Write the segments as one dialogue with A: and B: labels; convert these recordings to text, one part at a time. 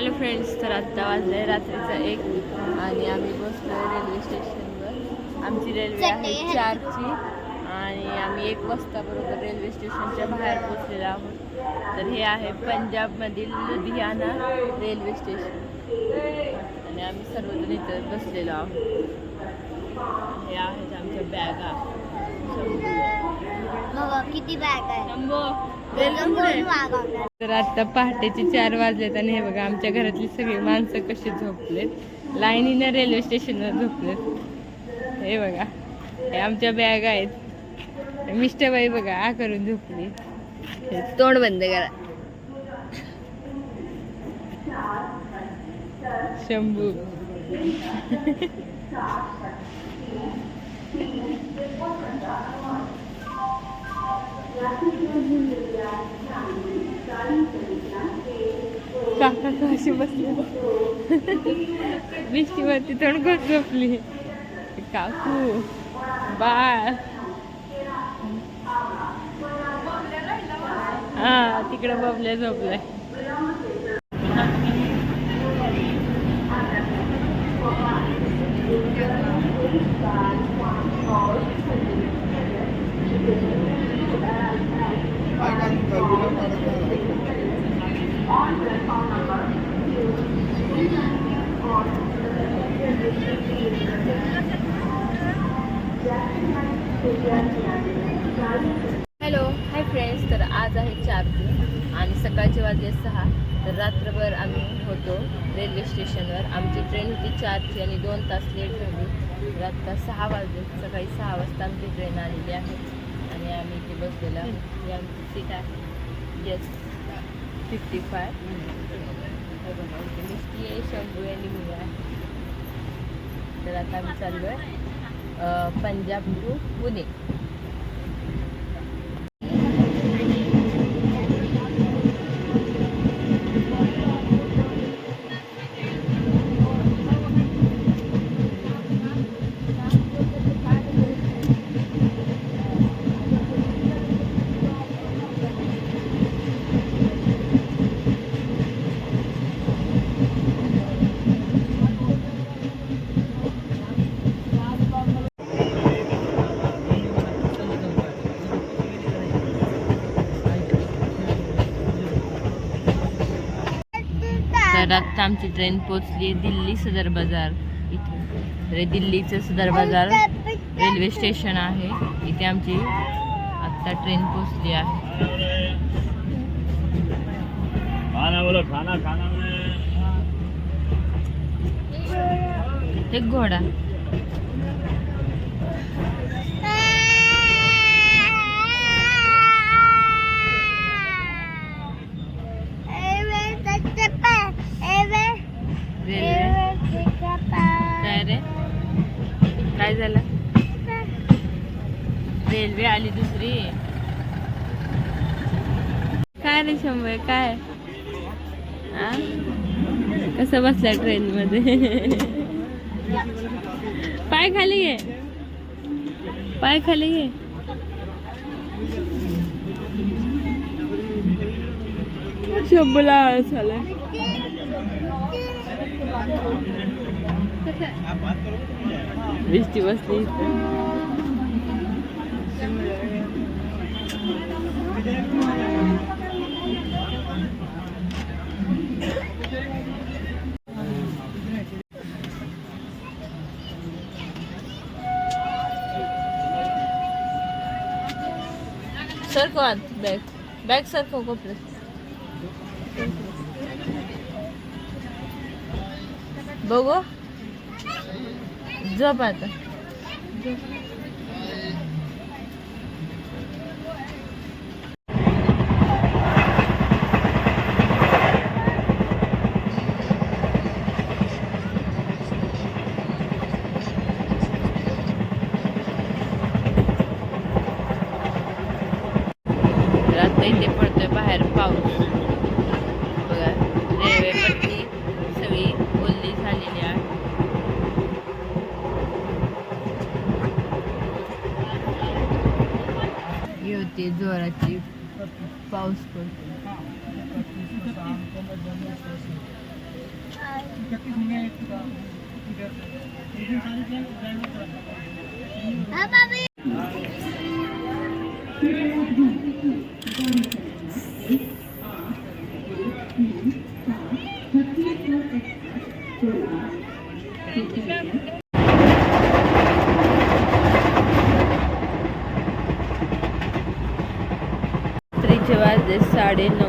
A: Hello friends तर आत्ता वाजले रात्रीचा एक आणि आम्ही बसलो रेल्वे स्टेशनवर. आमची रेल्वे आहे चारची आणि आम्ही एक वाजता बरोबर रेल्वे स्टेशनच्या बाहेर पोचलेलो आहोत. तर हे आहे पंजाबमधील लुधियाना रेल्वे स्टेशन. आणि आम्ही सर्वजण इथं बसलेलो आहोत. हे आहेत आमच्या बॅगा.
B: किती बॅग आहे?
A: तर आता पहाटेचे चार वाजलेत आणि हे बघा आमच्या घरातली सगळी माणसं कशी झोपलेत. लाईनीनं रेल्वे स्टेशनवर झोपलेत. हे बघा हे आमच्या बॅग आहेत. मिस्टरबाई बघा आ करून झोपली. तोंड बंद करा. शंभू. काका कशी बसले. मिष्टीवरती तोंड करून झोपली काकू बाळ. हा तिकडं बबल्या झोपलाय. हॅलो हाय फ्रेंड्स तर आज आहे चार जून आणि सकाळचे वाजले सहा. तर रात्रभर आम्ही होतो रेल्वे स्टेशनवर. आमची ट्रेन होती चारची आणि दोन तास लेट झाली. तर आत्ता सहा वाजले. सकाळी सहा वाजता आमची ट्रेन आलेली आहे आणि आम्ही इथे बसलेलो ही आमची सीट आहे. येस फिफ्टी फाय मिस्टी आहे शंभू आणि मी आहे. तर आता आम्ही चाललो आहे पंजाब टू पुणे तर आता आमची ट्रेन पोचली दिल्ली सदर बाजार इथे. दिल्लीचं सदर बाजार रेल्वे स्टेशन आहे. इथे आमची आत्ता ट्रेन पोचली आहे.
C: खाना बोलो खाना खाना में
A: एक घोडा रेल्वे काय रे काय झालं रेल्वे आली दुसरी काय काय? आ? कसं बसला ट्रेन मध्ये पाय खाली घे. पाय खाली घे. शंभूला आळस आलाय. भिस्ती बसली सारखं आत बॅग बॅग सरकव कपडे बघू झोप आता Apa? वाजले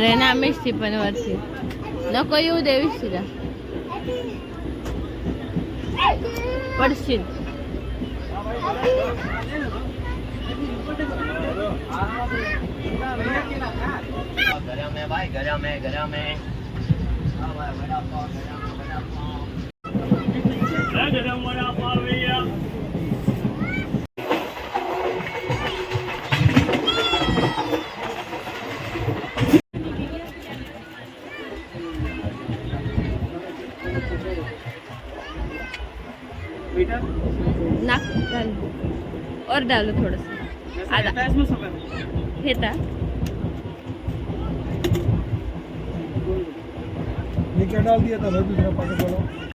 A: तू वर आहे ना मिष्टी पण वरती नको येऊ दे विशीला पडशील
C: गरम है भाई गरम है गरम है गरम वड़ा
A: डालो थोडस. आधा हेता
D: ये क्या डाल दिया था भाई दूसरा पैकेट वाला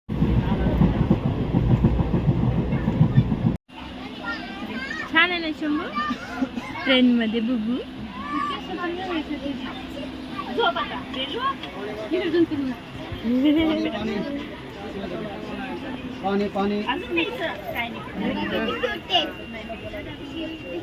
A: छान आहे ना शंभू? ट्रेनमध्ये बुबू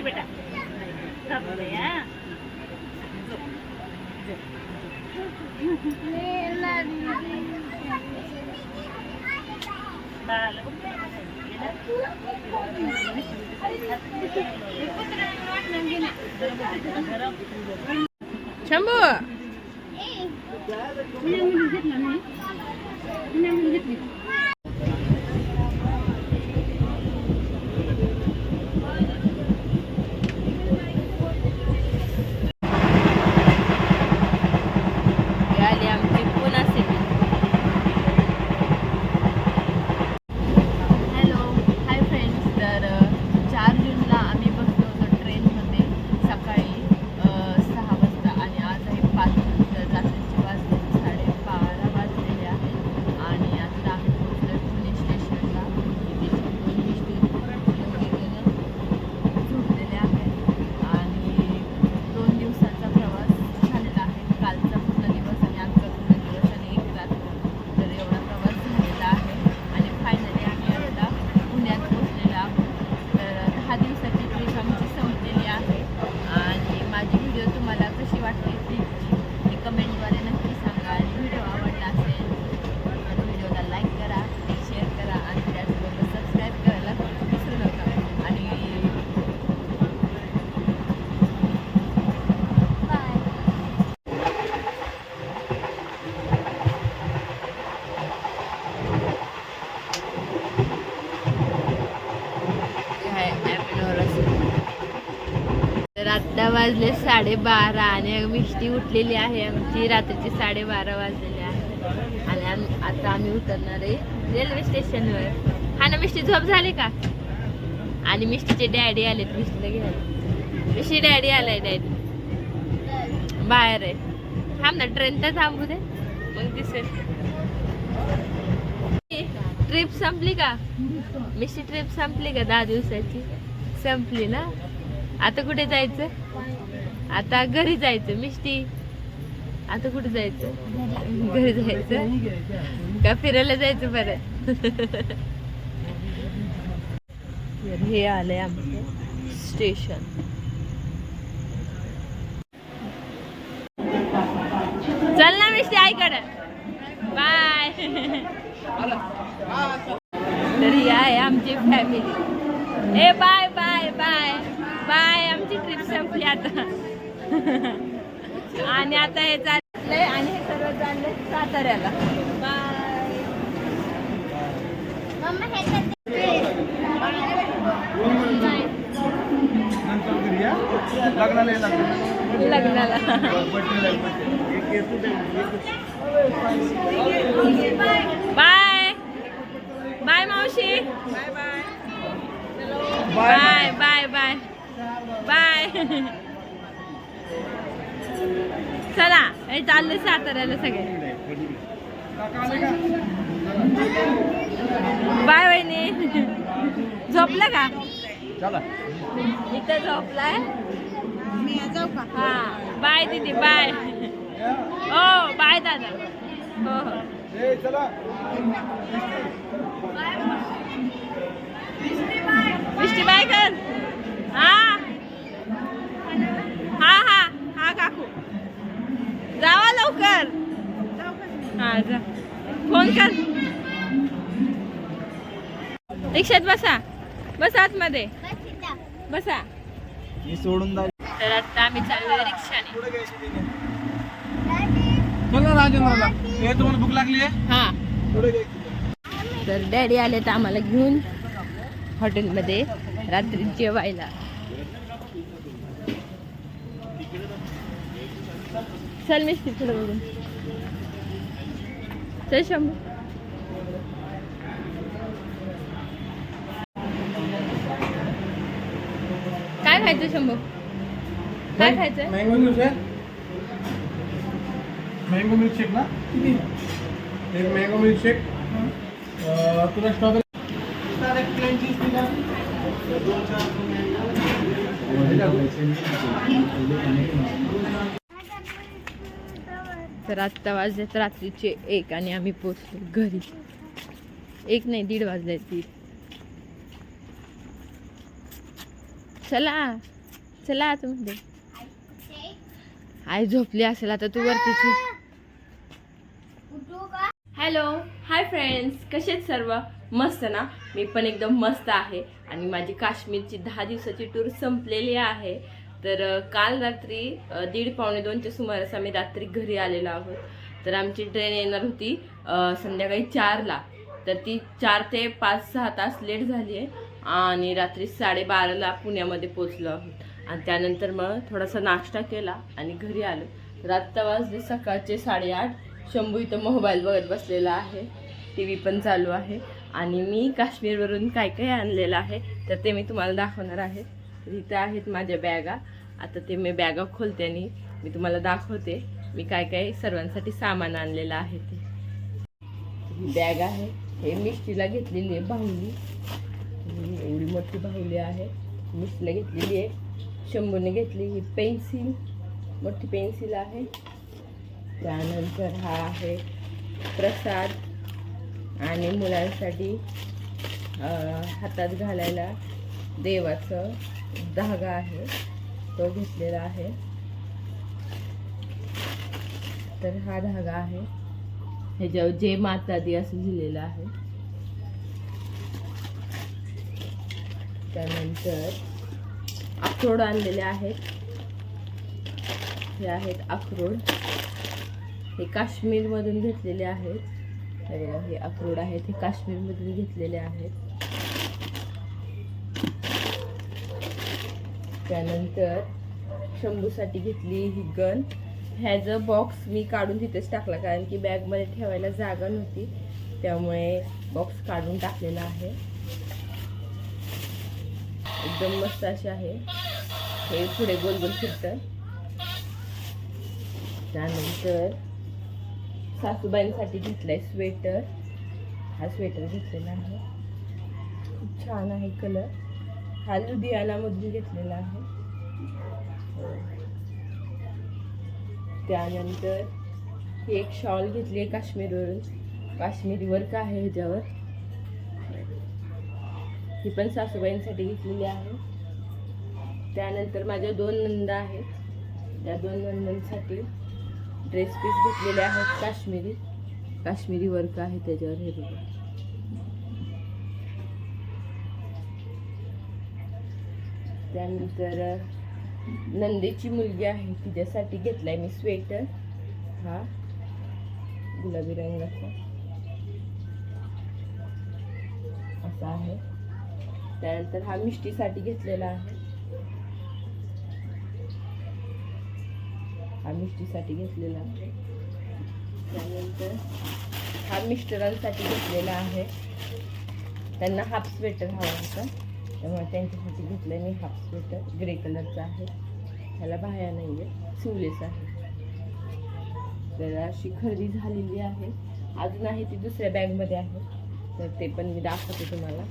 D: बेटा सब गया Chambu. Ini yang ini jadilah ni. Ini yang
A: ini jadilah. आत्ता वाजले साडेबारा आणि मिष्टी उठलेली आहे. आमची रात्रीची साडेबारा वाजलेली आहे. आणि आम- आता आम्ही उतरणार आहे रेल्वे स्टेशनवर. हा ना मिष्टी झोप झाली का? आणि मिष्टीचे डॅडी आलेत मिष्टीला घ्यायला. मिष्टी डॅडी आलाय डॅडी. बाहेर आहे. थांब ना ट्रेन तर थांबू दे. मग दिसेल. ट्रिप संपली का? मिष्टी ट्रिप संपली का? दहा दिवसाची? संपली ना? आता कुठे जायचं? आता घरी जायचं मिष्टी. आता कुठे जायचं? घरी जायचं. का फिरायला जायचं बरं? हे आलंय आमचं स्टेशन. चल ना मिष्टी आईकडे. बाय. तर आहे आमची फॅमिली ए बाय बाय बाय. बाय आमची ट्रिप संपली आता. आणि आता हे चाललंय आणि हे सर्व चाललंय साताऱ्याला. बाय.
B: मम्मा हे करते.
D: नंतर घरी या. लग्नाला.
A: बाय. बाय मावशी.
D: Bye.
A: Bye bye bye bye. चला हे चाललंय साताऱ्याला सगळे? बाय वहिनी. झोपलं का?
D: चला.
A: इथं झोपलाय? हा. बाय दीदी बाय. हो बाय दादा. हो हो.
D: ए, चला.
A: मिष्टी बाय कर. हा हा हा काकू जावा लवकर. हा जा. फोन कर. रिक्षात बसा. बसा आतमध्ये.
B: बस.
D: सोडून
A: तर आता आम्ही चाललोय रिक्षाने.
D: तुम्हाला भूक लागली
A: हा. तर डॅडी आले तर आम्हाला घेऊन हॉटेलमध्ये रात्री जेवायला. चल मिस्टी पुढे बघून चल शंभू काय खायचं शंभू काय खायचं
D: मँगो मिल्कशेक मँगो मिल्कशेक ना किती एक मँगो मिल्कशेक अं, तुला स्ट्रॉबेरी
A: तर आत्ता वाजलेत रात्रीचे एक आणि आम्ही पोचलो घरी. एक नाही दीड वाजले दीड. चला चला तुम्ही आई झोपली असेल आता तू
B: वरती
A: हॅलो हाय फ्रेंड्स कसे आहेत सर्व? मस्त ना? मी पण एकदम मस्त आहे. आणि माझी काश्मीरची दहा दिवसाची टूर संपलेली आहे. तर काल रात्री दीड पावणे दोनच्या सुमारास आम्ही रात्री घरी आलेलो आहोत. तर आमची ट्रेन येणार होती संध्याकाळी चारला. तर ती चार ते पाच सहा तास लेट झाली आहे आणि रात्री साडेबाराला पुण्यामध्ये पोचलो आहोत. आणि त्यानंतर मग थोडासा नाश्ता केला आणि घरी आलो. तर आत्ता वाजले सकाळचे साडेआठ शंभू इथं मोबाईल बघत बसलेला आहे. टी व्ही पण चालू आहे. आणि मी काश्मीरवरून काय काय आणलेलं आहे तर ते मी तुम्हाला दाखवणार आहे. इथं आहेत माझ्या बॅगा. आता ते मी बॅगा खोलते आणि मी तुम्हाला दाखवते मी काय काय सर्वांसाठी सामान आणलेलं आहे ते. ही बॅग आहे. हे मिष्टीला घेतलेली आहे बाहुली एवढी मोठी बाहुली आहे. मिष्टीला घेतलेली आहे. शंभूने घेतली ही पेन्सिल. मोठी पेन्सिल आहे. त्यानंतर हा आहे प्रसाद. आणि मुलांसाठी हातात घालायला देवाचं धागा आहे. तो घेतलेला आहे. तर हा धागा आहे. ह्याच्यावर जय माता दी असं लिहिलेलं आहे. त्यानंतर अक्रोड आणलेले आहेत. हे आहेत अक्रोड. हे काश्मीरमधून घेतलेले आहेत. हे अक्रोड आहेत हे काश्मीरमधून घेतलेले आहेत. त्यानंतर शंभूसाठी घेतली ही गन. ह्याचं बॉक्स मी काढून तिथेच टाकला कारण की बॅगमध्ये ठेवायला जागा नव्हती. त्यामुळे बॉक्स काढून टाकलेला आहे. एकदम मस्त असे आहे. हे पुढे गोल गोल फिरतं. त्यानंतर सासूबाईंसाठी घेतलाय स्वेटर हा स्वेटर घेतलेला आहे. खूप छान आहे कलर हा लुधियानामधून घेतलेला आहे. त्यानंतर ही एक शॉल घेतली आहे काश्मीरवरून. काश्मीरी वर्क आहे ह्याच्यावर? ही पण सासूबाईंसाठी घेतलेली आहे. त्यानंतर माझ्या दोन नंदा आहेत. त्या दोन नंदांसाठी ड्रेस पीस घेतलेले आहेत काश्मीरी. काश्मीरी वर्क आहे त्याच्यावर हे बघा. त्यानंतर नंदेची मुलगी आहे तिच्यासाठी घेतलाय मी स्वेटर. हा. गुलाबी रंगाचा असा आहे. त्यानंतर हा मिष्टीसाठी घेतलेला आहे. हा मिष्टीसाठी घेतलेला आहे. त्यानंतर हा मिस्टरांसाठी घेतलेला आहे. त्यांना हाफ स्वेटर हवा होता. त्यामुळे त्यांच्यासाठी घेतलं मी हाफ स्वेटर ग्रे कलरचा आहे. ह्याला बाह्या नाही आहे सिवलेस आहे. तर अशी खरेदी झालेली आहे. अजून आहे ती दुसऱ्या बॅगमध्ये आहे. तर ते पण मी दाखवते तुम्हाला.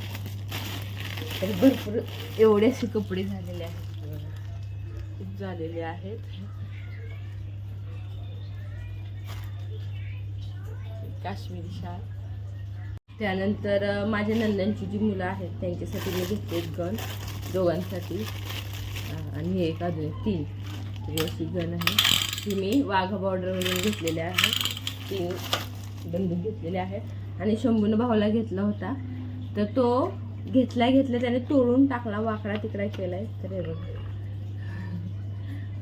A: तर भरपूर एवढे असे कपडे झालेले आहेत. खूप झालेले आहेत. काश्मीरी शाल. त्यानंतर माझ्या नंदनची जी मुलं आहेत त्यांच्यासाठी मी घेतले एक गण दोघांसाठी. आणि एक अजून तीन. अशी गण आहे. ती मी वाघा बॉर्डरवरून घेतलेल्या आहे तीन बंदूक घेतलेल्या आहेत. आणि शंभूनं भाऊला घेतला होता. तर तो घेतला घेतला त्याने तोडून टाकला वाकडा तिकडा केलाय. तर हे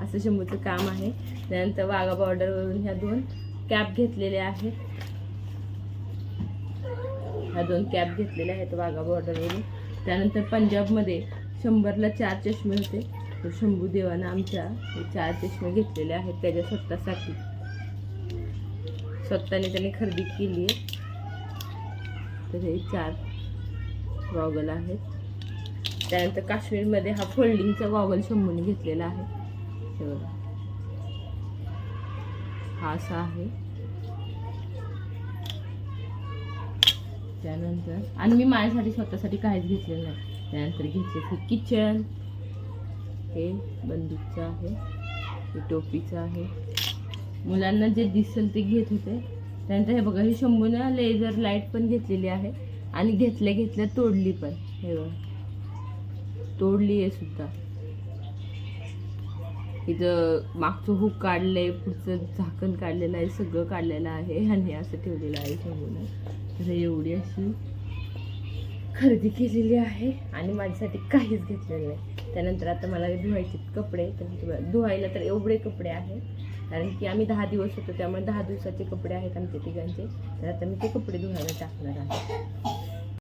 A: असं शंभूचं काम आहे. त्यानंतर वाघा बॉर्डरवरून ह्या दोन कॅप घेतलेल्या आहेत. ह्या दोन कॅप घेतलेल्या आहेत वाघा बॉर्डरवरून त्यानंतर पंजाबमध्ये शंभरला चार चष्मे होते. तर शंभू देवानं आमच्या चार चष्मे घेतलेले आहेत त्याच्या स्वतःसाठी. स्वतःने त्याने खरेदी केली आहे. तर हे चार गॉगल आहेत. त्यानंतर काश्मीरमध्ये हा फोल्डिंगचा गॉगल शंभूने घेतलेला आहे. हा असा आहे. त्यानंतर आणि मी माझ्यासाठी स्वतःसाठी काहीच घेतलेलं नाही. त्यानंतर घेतले हे किचन हे बंदूकचं आहे. हे टोपीचं आहे. मुलांना जे दिसेल ते घेत होते. त्यानंतर हे बघा ही शंभूनं लेझर लाइट पण घेतलेली आहे. आणि घेतल्या घेतल्या तोडली पण. हे बघा. तोडली आहे सुद्धा. इथं मागचं हुक काढलंय पुढचं झाकण काढलेलं आहे सगळं काढलेलं आहे आणि असं ठेवलेलं आहे शंभूनं तर एवढी अशी खरेदी केलेली आहे आणि माझ्यासाठी काहीच घेतलेलं नाही. त्यानंतर आता मला धुवायचे कपडे तर धुवायला तर एवढे कपडे आहेत. कारण की आम्ही दहा दिवस होतो त्यामुळे दहा दिवसाचे कपडे आहेत आमच्या तिघांचे. तर आता मी ते कपडे धुवायला टाकणार आहे.